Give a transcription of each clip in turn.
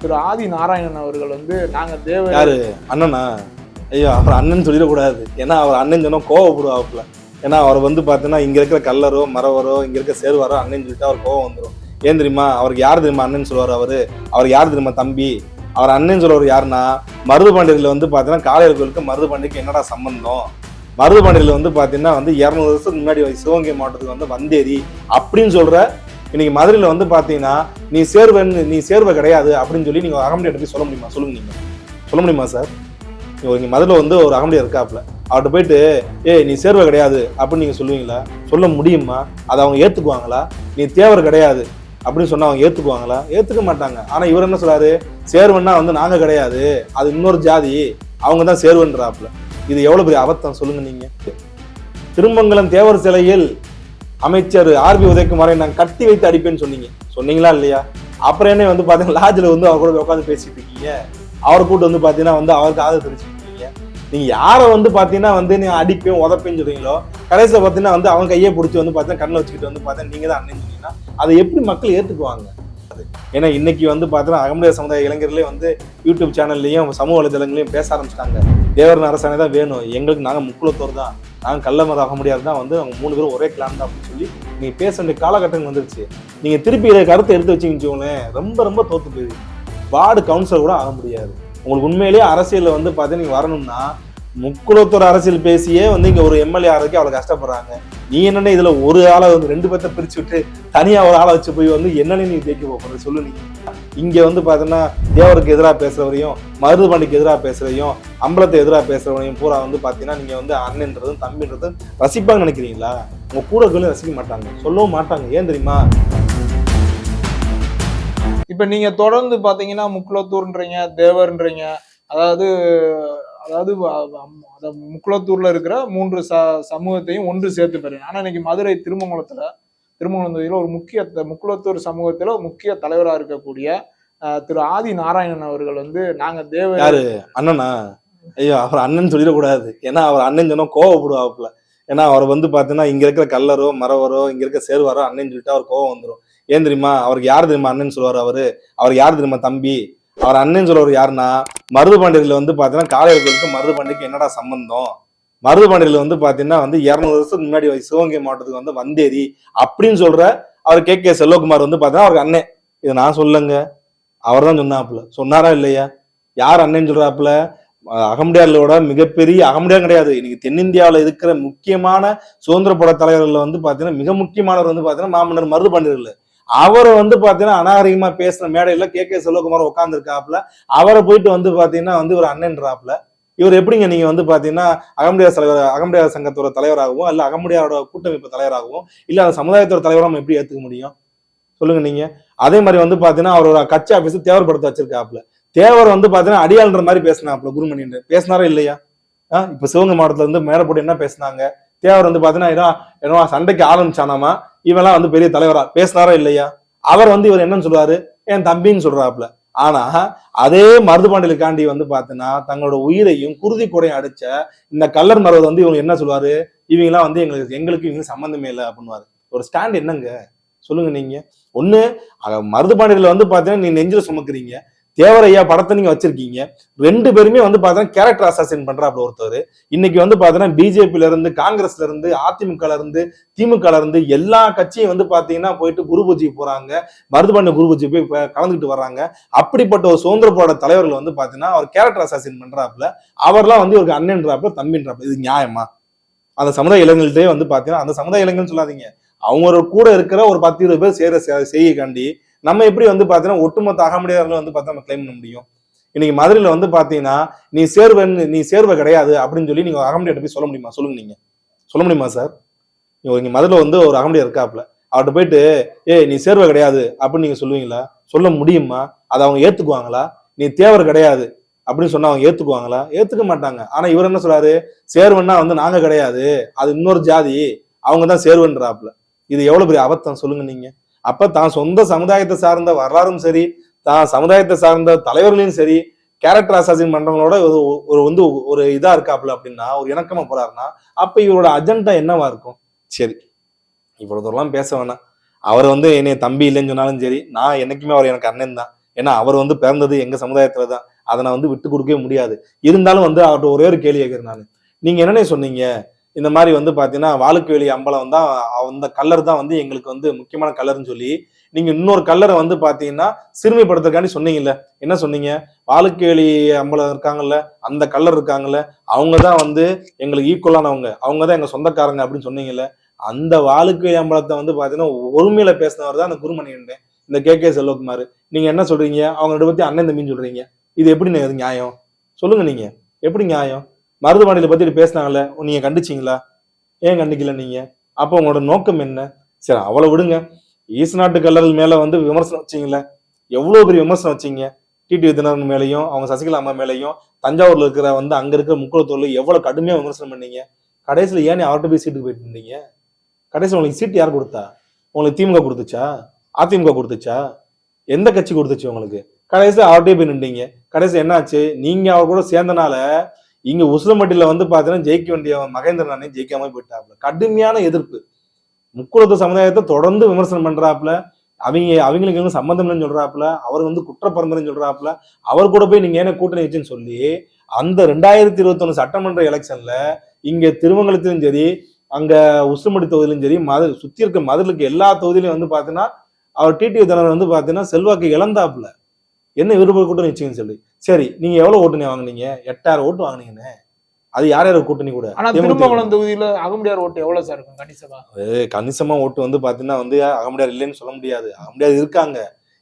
திரு ஆதி நாராயணன் அவர்கள் வந்து நாங்கள் தேவ யாரு? அண்ணனா? ஐயோ அவர் அண்ணன் சொல்லிடக்கூடாது. ஏன்னா அவர் அண்ணன் சொன்னால் கோவப்படுவாப்புல. ஏன்னா அவர் வந்து பார்த்தீங்கன்னா இங்கே இருக்கிற கல்லரோ மரவரோ இங்கே இருக்கிற சேருவாரோ அண்ணன் சொல்லிட்டு அவர் கோவம் வந்துடும் ஏன் தெரியுமா? அவருக்கு யார் தெரியுமா அண்ணன் சொல்லுவார் அவர்? அவர் யார் தெரியுமா தம்பி? அவர் அண்ணன் சொல்றவர் யாருன்னா மருதுபாண்டியர்ல வந்து பார்த்தீங்கன்னா காளையர் கோயிலுக்கு மருதுபாண்டிக்கு என்னடா சம்பந்தம்? மருதுபாண்டியர்ல வந்து பார்த்தீங்கன்னா வந்து இரநூறு வருஷத்துக்கு முன்னாடி சிவகங்கை மாவட்டத்துக்கு வந்து வந்தேரி அப்படின்னு சொல்ற இன்னைக்கு மதுரையில் வந்து பார்த்தீங்கன்னா நீ சேர்வன்னு நீ சேர்வை கிடையாது அப்படின்னு சொல்லி நீங்கள் அகமடியாட்ட போய் சொல்ல முடியுமா? சொல்லுங்க நீங்கள் சொல்ல முடியுமா சார் இங்கே மதுரில் வந்து ஒரு அகமடியார் இருக்காப்புல. அவர்கிட்ட போயிட்டு ஏய் நீ சேர்வை கிடையாது அப்படின்னு நீங்கள் சொல்லுவீங்களா? சொல்ல முடியுமா? அதை அவங்க ஏற்றுக்குவாங்களா நீ தேவர் கிடையாது அப்படின்னு சொன்னா அவங்க ஏத்துக்குவாங்களா? ஏத்துக்க மாட்டாங்க. ஆனா இவர் என்ன சொல்றாரு? சேர்வன்னா வந்து நாங்க கிடையாது. அது இன்னொரு ஜாதி. அவங்க தான் சேர்வன்றாப்புல. இது எவ்வளவு பெரிய அபத்தம் சொல்லுங்க நீங்க. திருமங்கலம் தேவர் சிலையில் அமைச்சர் ஆர்பி உதயகுமாரை நான் கட்டி வைத்து அடிப்பேன்னு சொன்னீங்க. சொன்னீங்களா இல்லையா? அப்புறம் என்ன வந்து பார்த்தீங்கன்னா லாட்ஜில் வந்து அவர் கூட உட்காந்து பேசிட்டு இருக்கீங்க. அவரை கூட்டு வந்து பார்த்தீங்கன்னா வந்து அவருக்கு ஆதரவு தெரிவிச்சுட்டு இருக்கீங்க. நீங்க யாரை வந்து பார்த்தீங்கன்னா வந்து நீ அடிப்பேன் உதப்பேன்னு சொல்றீங்களோ கடைசியில் பார்த்தீங்கன்னா வந்து அவன் கையை பிடிச்சி வந்து பார்த்தீங்கன்னா கண்ணில் வச்சுக்கிட்டு வந்து பார்த்தீங்கன்னா நீங்க தான் அண்ணன் சொன்னீங்கன்னா அதை எப்படி மக்கள் ஏத்துக்குவாங்க? ஏன்னா இன்னைக்கு வந்து பார்த்தீங்கன்னா அகமதிய சமுதாய இளைஞர்களே வந்து யூடியூப் சேனல்லையும் சமூக வலைதளங்களையும் பேச ஆரம்பிச்சிட்டாங்க. தேவர் அரசாணை தான் வேணும். எங்களுக்கு நாங்கள் முக்குளத்தோர் தான். நாங்கள் கள்ளமரம் ஆக முடியாது தான் வந்து அவங்க மூணு பேரும் ஒரே கிளான் தான் அப்படின்னு சொல்லி நீங்கள் பேச வேண்டிய காலகட்டம் வந்துருச்சு. நீங்கள் திருப்பி இதை கருத்தை எடுத்து வச்சுக்கிச்சோங்களேன் ரொம்ப ரொம்ப தோத்து போயிடுது வார்டு கவுன்சிலர் கூட ஆக முடியாது. உங்களுக்கு உண்மையிலேயே அரசியலில் வந்து பார்த்தீங்கன்னா நீங்கள் வரணும்னா முக்குளத்தூர் அரசியல் பேசியே வந்து இங்கே ஒரு எம்எல்ஏ ஆகிறதுக்கு அவ்வளோ கஷ்டப்படுறாங்க. நீ என்னென்ன இதில் ஒரு ஆளை வந்து ரெண்டு பேர்த்த பிரிச்சு விட்டு தனியாக ஒரு ஆளை வச்சு போய் வந்து என்னென்ன நீ ஜெயிக்க போற சொல்லு நீ. இங்கே வந்து பார்த்தீங்கன்னா தேவருக்கு எதிராக பேசுறவரையும் மருதுபாண்டிக்கு எதிராக பேசுகிறையும் அம்பலத்தை எதிராக பேசுறவரையும் பூரா வந்து பார்த்தீங்கன்னா நீங்கள் வந்து அண்ணன்றதும் தம்பின்றதும் ரசிப்பாங்க நினைக்கிறீங்களா? உங்கள் கூட ரசிக்க மாட்டாங்க. சொல்லவும் மாட்டாங்க. ஏன் தெரியுமா? இப்போ நீங்கள் தொடர்ந்து பார்த்தீங்கன்னா முக்குளத்தூர்ன்றீங்க தேவர்ன்றீங்க அதாவது அதாவது வ- முக்குளத்தூர்ல இருக்கிற மூன்று ச சமூகத்தையும் ஒன்று சேர்த்து பெறுங்க ஆனால் இன்னைக்கு மதுரை திருமங்கலத்துல திருமங்கலம் தொகுதியில் ஒரு முக்கிய த- முக்குளத்தூர் சமூகத்தில் முக்கிய தலைவராக இருக்கக்கூடிய திரு ஆதி நாராயணன் அவர்கள் வந்து நாங்க தேவ யாரு? அண்ணனா? ஐயோ அவர் அண்ணன் சொல்லிடக்கூடாது. ஏன்னா அவர் அண்ணன் சொன்னா கோவப்படுவாப்புல. ஏன்னா அவர் வந்து பாத்தீங்கன்னா இங்க இருக்கிற கல்லரோ மரவரோ இங்க இருக்க சேர்வாரோ அண்ணன் சொல்லிட்டு அவர் கோவம் வந்துடும் ஏன் தெரியுமா? அவருக்கு யார் தெரியுமா அண்ணன் சொல்லுவார் அவரு? அவருக்கு யார் தெரியுமா தம்பி? அவர் அண்ணன் சொல்றவர் யாருன்னா மருதுபாண்டியர்ல வந்து பாத்தீங்கன்னா காளையர் மருது மருதுபாண்டிக்கு என்னடா சம்பந்தம்? மருதுபாண்டியர்ல வந்து பாத்தீங்கன்னா வந்து இருநூறு வருஷத்துக்கு முன்னாடி சிவகங்கை மாவட்டத்துக்கு வந்து வந்தேரி அப்படின்னு சொல்ற அவர் கே. கே. செல்வகுமார் வந்து பாத்தீங்கன்னா அவருக்கு அண்ணன். இதை நான் சொல்லுங்க அவர் தான் சொன்னாப்புல. சொன்னாரா இல்லையா? யார் அண்ணன் சொல்றாப்புல? அஹ் மிகப்பெரிய அகமடியா கிடையாது. இன்னைக்கு தென்னிந்தியாவில் இருக்கிற முக்கியமான சுதந்திர பட தலைவர்கள் வந்து பார்த்தீங்கன்னா மிக முக்கியமானவர் வந்து பார்த்தீங்கன்னா மாமன்னர் பண்ணிருக்கல அவரை வந்து பார்த்தீங்கன்னா அநாகரிகமா பேசின மேடையில் கே. கே. செல்வகுமார் உட்காந்துருக்காப்புல அவரை போயிட்டு வந்து பார்த்தீங்கன்னா வந்து ஒரு அண்ணன்றாப்புல. இவர் எப்படிங்க நீங்க வந்து பாத்தீங்கன்னா அகமுடையார் தலைவர் அகமுடையார் சங்கத்தோட தலைவராகவும் அல்ல அகமுடையாரோட கூட்டமைப்பு தலைவராகவும் இல்ல அந்த சமுதாயத்தோட தலைவராக நம்ம எப்படி ஏத்துக்க முடியும்? சொல்லுங்க நீங்க. அதே மாதிரி வந்து பாத்தீங்கன்னா அவரோட கட்சி ஆபீஸ் தேவர்படுத்த வச்சிருக்காப்புல. தேவர் வந்து பாத்தீங்கன்னா அடியாள்ன்ற மாதிரி பேசினாப்புல குருமணின்னு பேசினாரா இல்லையா? ஆ, இப்ப சிவகங்கை மாவட்டத்துல இருந்து மேல என்ன பேசினாங்க? தேவர் வந்து பாத்தீங்கன்னா ஏதோ சண்டைக்கு ஆரம்பிச்சானாமா? இவெல்லாம் வந்து பெரிய தலைவரா பேசினாரா இல்லையா? அவர் வந்து இவர் என்னன்னு சொல்றாரு என் தம்பின்னு சொல்றாப்ல ஆனா அதே மருதுபாண்டியலுக்காண்டி வந்து பாத்தீங்கன்னா தங்களோட உயிரையும் குருதி கூடையும் அடிச்ச இந்த கல்லர் மரவர் வந்து இவங்க என்ன சொல்லுவாரு? இவங்கெல்லாம் வந்து எங்களுக்கு எங்களுக்கு இவங்க சம்மந்தமே இல்லை அப்படின்னுவாரு. ஒரு ஸ்டாண்ட் என்னங்க? சொல்லுங்க நீங்க. ஒண்ணு அஹ், வந்து பாத்தீங்கன்னா நீ நெஞ்சில சுமக்குறீங்க. தேவரையா படத்தை நீங்க வச்சிருக்கீங்க. ரெண்டு பேருமே வந்து பாத்தீங்கன்னா கேரக்டர் அசாசின் பண்றாப்ல ஒருத்தர் இன்னைக்கு வந்து பாத்தீங்கன்னா பிஜேபில இருந்து காங்கிரஸ்ல இருந்து அதிமுகல இருந்து திமுகல இருந்து எல்லா கட்சியும் வந்து பாத்தீங்கன்னா போயிட்டு குரு பூஜைக்கு போறாங்க. மருதுபாண்டிய குரு பூஜை போய் கலந்துக்கிட்டு வர்றாங்க. அப்படிப்பட்ட ஒரு சுதந்திர போராட்ட தலைவர்கள் வந்து பாத்தீங்கன்னா அவர் கேரக்டர் அசாசின் பண்றாப்ல அவர்லாம் வந்து ஒரு அண்ணன்றாப்புல தம்பின்றாப்ல இது நியாயமா? அந்த சமுதாய இளைஞர்கள்ட்டே வந்து பாத்தீங்கன்னா அந்த சமுதாய இளைஞர்கள் சொல்லாதீங்க. அவங்க கூட இருக்கிற ஒரு பத்து இருபது பேர் செய்யற செய்யக்காண்டி நம்ம எப்படி வந்து பாத்தீங்கன்னா ஒட்டுமொத்த அகமுடையார்கள் வந்து பார்த்தா நம்ம கிளைம் பண்ண முடியும். இன்னைக்கு மதுரையில வந்து பாத்தீங்கன்னா நீ சேர்வன்னு நீ சேர்வை கிடையாது அப்படின்னு சொல்லி நீங்க அகமுடியாட்ட போய் சொல்ல முடியுமா? சொல்லுங்க நீங்க. சொல்ல முடியுமா சார் இங்க மதுரையில வந்து ஒரு அகமுடியார் இருக்காப்புல. அவர்கிட்ட போயிட்டு ஏய் நீ சேர்வை கிடையாது அப்படின்னு நீங்க சொல்லுவீங்களா? சொல்ல முடியுமா? அதை அவங்க ஏத்துக்குவாங்களா? நீ தேவர் கிடையாது அப்படின்னு சொன்னா அவங்க ஏத்துக்குவாங்களா? ஏத்துக்க மாட்டாங்க. ஆனா இவர் என்ன சொல்றாரு? சேர்வன்னா வந்து நாங்க கிடையாது. அது இன்னொரு ஜாதி. அவங்க தான் சேர்வன்றாப்ல இது எவ்வளவு பெரிய அபத்தம் சொல்லுங்க நீங்க. அப்ப தான் சொந்த சமுதாயத்தை சார்ந்த வரலாறும் சரி தான் சமுதாயத்தை சார்ந்த தலைவர்களையும் சரி கேரக்டர் அசாசின் பண்றவங்களோட ஒரு ஒரு வந்து ஒரு இதா இருக்காப்புல அப்படின்னா ஒரு இணக்கமா போறாருன்னா அப்ப இவரோட அஜெண்டா என்னவா இருக்கும்? சரி இவ்வளவு தூரம்லாம் பேச வேணாம். அவர் வந்து என்னைய தம்பி இல்லைன்னு சொன்னாலும் சரி நான் என்னைக்குமே அவர் எனக்கு அண்ணன் தான். ஏன்னா அவர் வந்து பிறந்தது எங்க சமுதாயத்துல தான். அதை நான் வந்து விட்டு கொடுக்கவே முடியாது. இருந்தாலும் வந்து அவர்கிட்ட ஒரே ஒரு கேள்வி கேட்கிறேன் நான். நீங்க என்னன்னே சொன்னீங்க. இந்த மாதிரி வந்து பார்த்தீங்கன்னா வாழுக்கு அம்பலம் தான் அந்த கலர் தான் வந்து எங்களுக்கு வந்து முக்கியமான கலர்னு சொல்லி நீங்க இன்னொரு கல்லரை வந்து பாத்தீங்கன்னா சிறுமைப்படுத்துறதுக்காண்டி சொன்னீங்கல்ல. என்ன சொன்னீங்க? வாழுக்குவேலி அம்பலம் இருக்காங்கல்ல அந்த கல்லர் இருக்காங்கல்ல அவங்க தான் வந்து எங்களுக்கு ஈக்குவலானவங்க அவங்க தான் எங்க சொந்தக்காரங்க அப்படின்னு சொன்னீங்கல்ல. அந்த வாழுக்குவேலி அம்பலத்தை வந்து பாத்தீங்கன்னா ஒருமையில பேசினவர் தான் அந்த குருமணி இந்த கே கே செல்வகுமார். நீங்க என்ன சொல்றீங்க? அவங்க பற்றி பத்தி அண்ணன் தம்பின்னு சொல்றீங்க. இது எப்படி நியாயம்? சொல்லுங்க நீங்க. எப்படி நியாயம்? மருதுபாண்டியில பற்றி பேசினாங்கல்ல நீங்க கண்டிச்சீங்களா? ஏன் கண்டிக்கல நீங்க? அப்போ உங்களோட நோக்கம் என்ன? சரி அவ்வளவு விடுங்க. ஈஸ்நாட்டு கல்லர்கள் மேல வந்து விமர்சனம் வச்சிங்களே எவ்வளவு பெரிய விமர்சனம் வச்சீங்க? டிடி தினகரன் மேலையும் அவங்க சசிகலா அம்மா மேலையும் தஞ்சாவூர்ல இருக்கிற வந்து அங்க இருக்கிற முக்குளத்தூர்ல எவ்வளவு கடுமையா விமர்சனம் பண்ணீங்க? கடைசியில் ஏன் அவர்கிட்ட போய் சீட்டுக்கு போயிட்டு இருந்தீங்க? கடைசியில் உங்களுக்கு சீட் யார் கொடுத்தா? உங்களுக்கு திமுக கொடுத்துச்சா? அதிமுக கொடுத்துச்சா? எந்த கட்சி கொடுத்துச்சு உங்களுக்கு? கடைசியில் அவர்கிட்டயே போய் நின்றீங்க. கடைசி என்னாச்சு? நீங்க அவர் கூட சேர்ந்தனால இங்க உசிலம்பட்டியில வந்து பாத்தீங்கன்னா ஜெயிக்க வேண்டிய மகேந்திரன் அண்ணன் ஜெயிக்காம போயிட்டாப்ல கடுமையான எதிர்ப்பு. முக்குளத்து சமுதாயத்தை தொடர்ந்து விமர்சனம் பண்றாப்புல. அவங்க அவங்களுக்கு எங்க சம்மந்தம் இல்லைன்னு சொல்றாப்புல. அவர் வந்து குற்ற பரம்பரைன்னு சொல்றாப்புல. அவர் கூட போய் நீங்க ஏன்னா கூட்டணி வச்சுன்னு சொல்லி அந்த ரெண்டாயிரத்தி இருபத்தொன்னு சட்டமன்ற எலெக்ஷன்ல இங்க திருமங்கலத்திலும் சரி அங்க உசுமடி தொகுதியிலும் சரி மது சுத்தி இருக்க மதுளுக்கு எல்லா தொகுதியிலும் வந்து பாத்தீங்கன்னா அவர் டிடிவி தினகரன் வந்து பாத்தீங்கன்னா செல்வாக்கு இழந்தாப்புல. என்ன விருப்ப கூட்டணி வச்சுங்கன்னு சொல்லி. சரி நீங்க எவ்வளவு ஓட்டுனே வாங்குனீங்க? எட்டாயிரம் ஓட்டு வாங்குனீங்கன்னு. அது யார் யார் கூட்டணி கூட? ஆனா. திருமங்கலம் தொகுதியில அகமுடியார் ஓட்டு எவ்வளவு சார் இருக்கும் கணிசமா? கணிசமா ஓட்டு வந்து பாத்தீங்கன்னா வந்து அகமுடியார் இல்லைன்னு சொல்ல முடியாது. அகமுடியார் இருக்காங்க.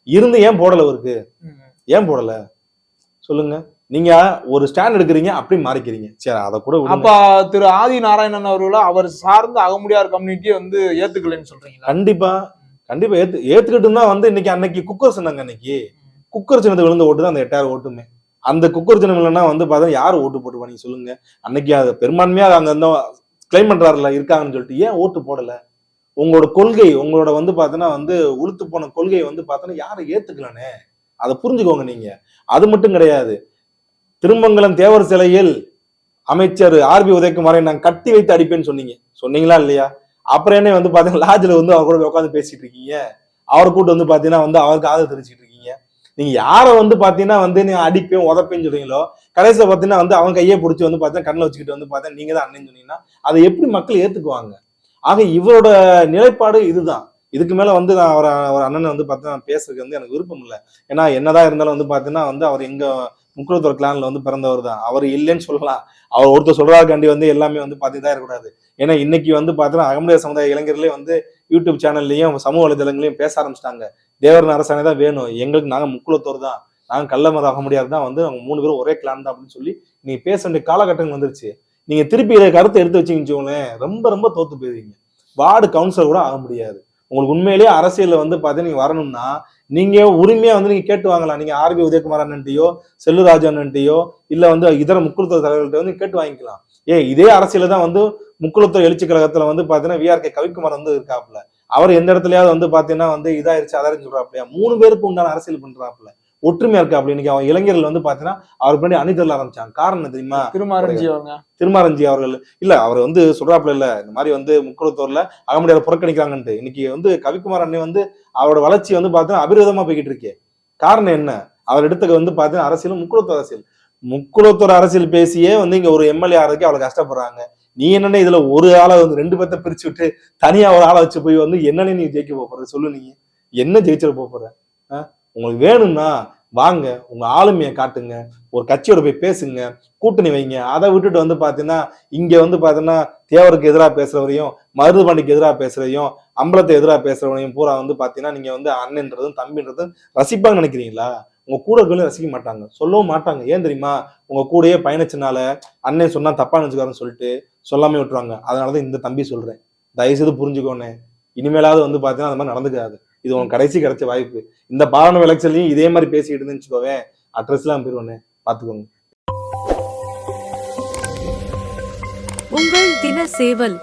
இருந்து ஏன் போடல அவருக்கு. ஏன் போடல? சொல்லுங்க. நீங்க ஒரு ஸ்டாண்ட் எடுக்கிறீங்க அப்படி மாறிக்கிறீங்க. சரி அதை கூட. அப்ப திரு ஆதி நாராயணன் அவர்கள அவர் சார்ந்த அகமுடியார் கம்யூனிட்டியை வந்து ஏத்துக்கலைன்னு சொல்றீங்களா? கண்டிப்பா. கண்டிப்பா ஏத்து ஏத்துக்கிட்டு தான் வந்து இன்னைக்கு அன்னைக்கு குக்கர் சொன்னாங்க அன்னைக்கு. குக்கர் சின்னத்து விழுந்த ஓட்டு தான் அந்த எட்டாயிரம் ஓட்டுமே. அந்த குக்கர் சின்னம் இல்லைன்னா வந்து பார்த்தா யார் ஓட்டு போட்டுப்பா நீங்க சொல்லுங்க. அன்னைக்கு அது பெரும்பான்மையாக அங்க இருந்தால் கிளைம் பண்றாருல இருக்காங்கன்னு சொல்லிட்டு ஏன் ஓட்டு போடல? உங்களோட கொள்கை உங்களோட வந்து பார்த்தோன்னா வந்து உளுத்து போன கொள்கையை வந்து பார்த்தோன்னா யாரை ஏத்துக்கலானே? அதை புரிஞ்சுக்கோங்க நீங்க. அது மட்டும் கிடையாது. திருமங்கலம் தேவர் சிலையில் அமைச்சர் ஆர்பி உதயகுமாரை நான் கட்டி வைத்து அடிப்பேன்னு சொன்னீங்க. சொன்னீங்களா இல்லையா? அப்புறம் என்ன வந்து பாத்தீங்கன்னா லாட்ஜில் வந்து அவர் கூட உட்காந்து பேசிட்டு இருக்கீங்க. அவர் கூட்டு வந்து பாத்தீங்கன்னா வந்து அவருக்கு ஆதரவு தெரிவிச்சிட்டு நீங்க யாரை வந்து பாத்தீங்கன்னா வந்து நீ அடிப்பேன் உதப்பேன்னு சொல்றீங்களோ கடைசியில் பாத்தீங்கன்னா வந்து அவன் கையை பிடிச்சி வந்து பார்த்தா கண்ணில் வச்சுக்கிட்டு வந்து பார்த்தா நீங்க தான் அண்ணன் சொன்னீங்கன்னா அதை எப்படி மக்கள் ஏத்துக்குவாங்க? ஆக இவரோட நிலைப்பாடு இதுதான். இதுக்கு மேல வந்து நான் ஒரு ஒரு அண்ணனை வந்து பார்த்தா பேசுறதுக்கு வந்து எனக்கு விருப்பம் இல்லை. ஏன்னா என்னதான் இருந்தாலும் வந்து பாத்தீங்கன்னா வந்து அவர் எங்க முக்குளத்தூர் கிளான்ல வந்து பிறந்தவர் தான். அவர் இல்லைன்னு சொல்லலாம். அவர் ஒருத்தர் சொல்றாருக்காண்டி வந்து எல்லாமே வந்து பார்த்துதான் இருக்கக்கூடாது. ஏன்னா இன்னைக்கு வந்து பார்த்தீங்கன்னா அகமுடைய சமுதாய இளைஞர்களே வந்து யூடியூப் சேனல்லையும் சமூக வலைதளங்களையும் பேச ஆரம்பிச்சிட்டாங்க. தேவரன் அரசாணை தான் வேணும். எங்களுக்கு நாங்கள் முக்குலத்தோர் தான். நாங்க கள்ளமரம் முடியாது. தான் வந்து அவங்க மூணு பேரும் ஒரே கிளான் தான் அப்படின்னு சொல்லி நீங்கள் பேச வேண்டிய காலகட்டங்கள் வந்துருச்சு. நீங்கள் திருப்பி இதை கருத்தை எடுத்து வச்சுக்கின்னு ரொம்ப ரொம்ப தோத்து போயிருவீங்க வார்டு கவுன்சிலர் கூட ஆக முடியாது. உங்களுக்கு உண்மையிலேயே அரசியலில் வந்து பார்த்தீங்கன்னா நீங்கள் வரணும்னா நீங்கள் உரிமையாக வந்து நீங்கள் கேட்டு வாங்கலாம். நீங்கள் ஆர்பி உதயகுமார் அண்ணன்ட்டையோ செல்லுராஜ் அண்ணன்ட்டையோ இல்லை வந்து இதர முக்குளத்தூர் தலைவர்கள்ட்ட வந்து கேட்டு வாங்கிக்கலாம். ஏ இதே அரசியல தான் வந்து முக்குளத்தூர் எழுச்சி கழகத்தில் வந்து பார்த்தீங்கன்னா விஆர்கே கவிக்குமார் வந்து இருக்காப்புல. அவர் எந்த இடத்துலயாவது வந்து பாத்தீங்கன்னா வந்து இதாயிருச்சு அதாயிருச்சு சொல்றாப்லையா மூணு பேருக்கு உண்டான அரசியல் பண்றாப்புல. ஒற்றுமையா இருக்காப்புல இன்னைக்கு அவன் இளைஞர்கள் வந்து பாத்தீங்கன்னா அவர் பண்ணி அணிதல் ஆரம்பிச்சாங்க. காரணம் என்ன தெரியுமா? திருமாரஞ்சி அவங்க. திருமாரஞ்சி அவர்கள். இல்ல அவர் வந்து சொல்றாப்புல இல்ல இந்த மாதிரி வந்து முக்குளத்தூர்ல அகமுடியார் புறக்கணிக்கிறாங்கன்ட்டு. இன்னைக்கு வந்து கவிக்குமார் அண்ணன் வந்து அவரோட வளர்ச்சி வந்து பார்த்தீங்கன்னா அபிரோதமா போய்கிட்டு இருக்கே. காரணம் என்ன? அவர் எடுத்துக்க வந்து பார்த்தீங்கன்னா அரசியலும் முக்குளத்தூர் அரசியல். முக்குளத்தூர் அரசியல் பேசியே வந்து இங்க ஒரு எம்எல்ஏ ஆறதுக்கு அவ்வளவு கஷ்டப்படுறாங்க. நீ என்னன்னு இதுல ஒரு ஆளை வந்து ரெண்டு பேர்த்த பிரிச்சு விட்டு தனியா ஒரு ஆளை வச்சு போய் வந்து என்னன்னு நீ ஜெயிக்க போற? சொல்லு நீங்க என்ன ஜெயிச்சிட போற? ஆ? உங்களுக்கு வேணும்னா வாங்க. உங்க ஆளுமையை காட்டுங்க. ஒரு கட்சியோட போய் பேசுங்க. கூட்டணி வைங்க. அதை விட்டுட்டு வந்து பாத்தீங்கன்னா இங்க வந்து பாத்தீங்கன்னா தேவருக்கு எதிராக பேசுறவரையும் மருதுபாண்டிக்கு எதிராக பேசுறதையும் அம்பலத்தை எதிராக பேசுறவனையும் பூரா வந்து பாத்தீங்கன்னா நீங்க வந்து அண்ணன்றதும் தம்பின்றதும் ரசிப்பாங்க நினைக்கிறீங்களா? உங்க கூட இருக்கவங்களும் ரசிக்க மாட்டாங்க. சொல்லவும் மாட்டாங்க. ஏன் தெரியுமா? உங்க கூடயே பயணிச்சனால அண்ணன் சொன்னா தப்பா நினைச்சுக்காருன்னு சொல்லிட்டு சொல்லாமே விட்டுருவாங்க. அதனாலதான் இந்த தம்பி சொல்றேன். தயவுசெய்து புரிஞ்சுக்கோனே. இனிமேலாவது வந்து பாத்தீங்கன்னா அந்த மாதிரி நடந்துக்காது. இது உனக்கு கடைசி கிடைச்ச வாய்ப்பு. இந்த பாராளுமன்ற விளைச்சலையும் இதே மாதிரி பேசிக்கிட்டு இருந்துச்சுக்கோவேன் வச்சுக்கோவேன் அட்ரஸ்லாம் போயிருவோண்ணே பாத்துக்கோங்க. உங்கள் தின சேவல்.